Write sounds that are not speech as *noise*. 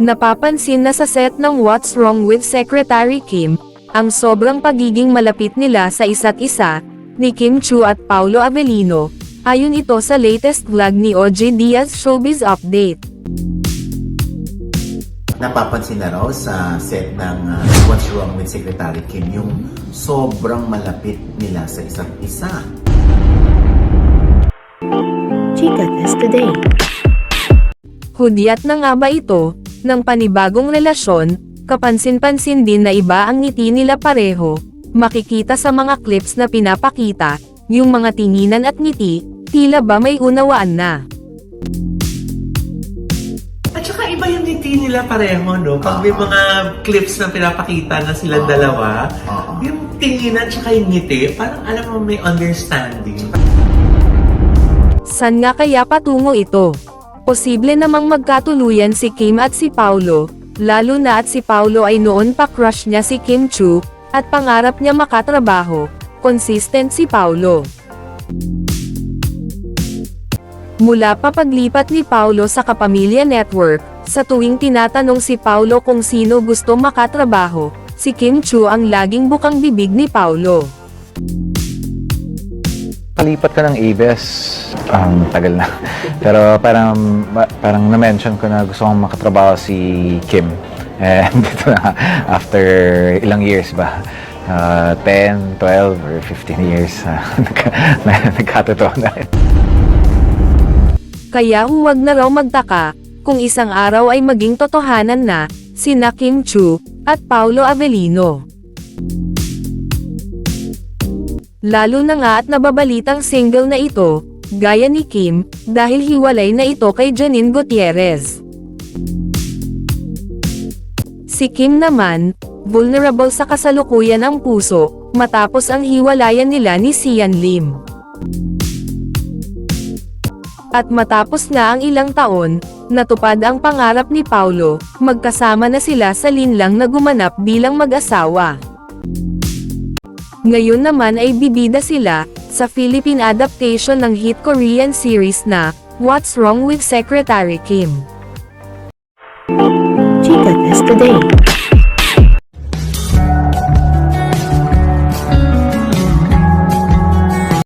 Napapansin na sa set ng What's Wrong with Secretary Kim, ang sobrang pagiging malapit nila sa isa't isa, ni Kim Chu at Paulo Avellino, ayon ito sa latest vlog ni OJ Diaz Showbiz Update. Napapansin na raw sa set ng uh, What's Wrong with Secretary Kim yung sobrang malapit nila sa isa't isa. Chica Test Today. Hudyat na nga ba ito, ng panibagong relasyon, kapansin-pansin din na iba ang ngiti nila pareho, makikita sa mga clips na pinapakita, yung mga tinginan at ngiti, tila ba may unawaan na. At saka iba yung ngiti nila pareho, no? Pag may Oo. mga clips na pinapakita na silang Oo. dalawa, yung tingin at saka yung ngiti, parang alam mo may understanding. San nga kaya patungo ito? Posible namang magkatuluyan si Kim at si Paulo, lalo na at si Paulo ay noon pa crush niya si Kim Chu, at pangarap niya makatrabaho, consistent si Paulo. Mula pa paglipat ni Paulo sa Kapamilya Network, sa tuwing tinatanong si Paulo kung sino gusto makatrabaho, si Kim Chu ang laging bukang bibig ni Paulo. Kalipat ka ng ABS, um, tagal na. *laughs* Pero parang, parang na-mention ko na gusto kong makatrabaho si Kim. And *laughs* dito na, after ilang years ba? Uh, 10, 12, or 15 years, uh, *laughs* nagka- na- nagkatotoo na. Kaya huwag na raw magtaka, kung isang araw ay maging totohanan na, sina Kim Chu, at Paulo Avellino. Lalo na nga at nababalitang single na ito, gaya ni Kim, dahil hiwalay na ito kay Janine Gutierrez. Si Kim naman, vulnerable sa kasalukuyan ang puso, matapos ang hiwalayan nila ni Sian Lim. At matapos nga ang ilang taon, natupad ang pangarap ni Paulo, magkasama na sila sa linlang na gumanap bilang mag-asawa. Ngayon naman ay bibida sila, sa Philippine adaptation ng hit Korean series na, What's Wrong with Secretary Kim. Chica Test Today.